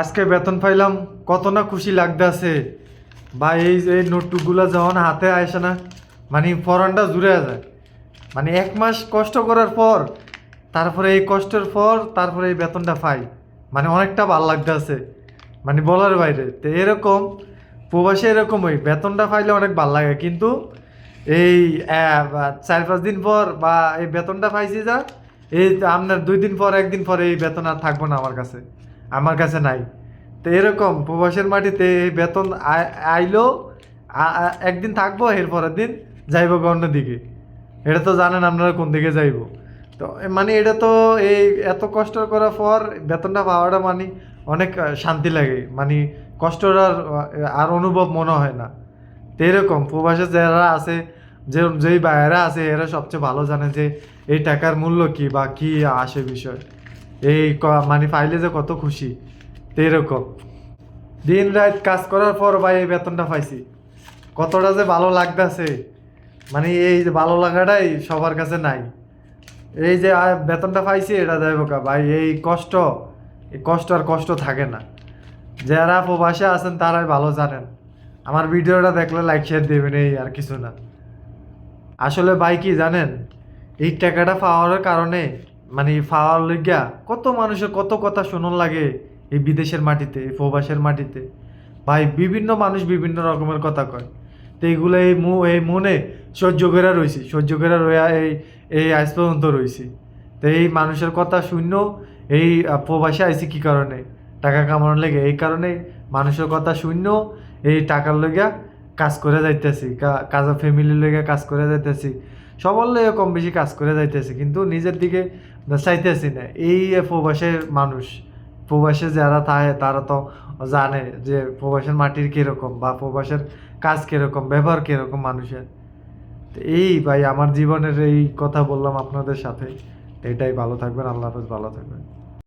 আজকে বেতন পাইলাম, কত না খুশি লাগতেছে বা এই এই নোটটুকগুলো যখন হাতে আসে না মানে ফরনটা জুড়ে যায়। মানে এক মাস কষ্ট করার পর, তারপরে এই কষ্টের পর, তারপরে এই বেতনটা পাই। মানে অনেকটা ভালো লাগতেছে মানে বলার বাইরে, তো এরকম, প্রবাসে এরকম ওই বেতনটা পাইলে অনেক ভালো লাগে, কিন্তু এই চার পাঁচ দিন পর বা এই বেতনটা পাইছি যা, এই আপনার দুই দিন পর, একদিন পরে এই বেতন আর থাকব না আমার কাছে। আমার কাছে নাই। তো এরকম প্রবাসের মাটিতে এই বেতন আইলো একদিন থাকব এর পরের দিন যাইবো অন্য দিকে। এটা তো জানেন আপনারা কোন দিকে যাইবো। তো মানে এটা তো এই এত কষ্ট করার পর বেতনটা পাওয়াটা মানে অনেক শান্তি লাগে। মানে কষ্টর আর আর অনুভব মনে হয় না। তো এরকম প্রবাসে যারা আছে, যে, যেই বাইরা আছে, এরা সবচেয়ে ভালো জানে যে এই টাকার মূল্য কি বা কি আসে বিষয়। এই মানে পাইলে যে কত খুশি এরকম দিন রাত কাজ করার পর ভাই এই বেতনটা পাইছি। কতটা যে ভালো লাগতেছে মানে এই যে ভালো লাগাটাই সবার কাছে নাই। এই যে বেতনটা পাইছি, এটা যাইব কা, ভাই, এই কষ্ট এই কষ্ট আর কষ্ট থাকে না। যারা প্রবাসে আছেন, তারাই ভালো জানেন। আমার ভিডিওটা দেখলে লাইক শেয়ার দেবেন, এই আর কিছু না। আসলে ভাই কি জানেন, এই টাকাটা পাওয়ার কারণে মানে ফাওয়ার লইগা কত মানুষের কত কথা শোনার লাগে এই বিদেশের মাটিতে, এই প্রবাসের মাটিতে। ভাই, বিভিন্ন মানুষ বিভিন্ন রকমের কথা কয়। তো এইগুলো এই মু এই মনে সহ্য করে রয়েছি সহ্য করে রয়া এই এই আজ পর্যন্ত রয়েছি তো এই মানুষের কথা শূন্য এই প্রবাসে আইছি কি কারণে? টাকা কামানোর লেগে এই কারণে মানুষের কথা শূন্য এই টাকার লেগে কাজ করে যাইতেছি কাজ ফ্যামিলির লেগে কাজ করে যাইতেছি। সবার লেগে কম বেশি কাজ করে যাইতেছি, কিন্তু নিজের দিকে চাইতেছি না। এই প্রবাসের মানুষ, প্রবাসে যারা থাকে, তারা তো জানে যে প্রবাসের মাটির কীরকম বা প্রবাসের কাজ কীরকম, ব্যবহার কীরকম মানুষের। তো এই ভাই, আমার জীবনের এই কথা বললাম আপনাদের সাথে। এটাই ভালো থাকবেন, আল্লাহ হাফেজ, ভালো থাকবেন।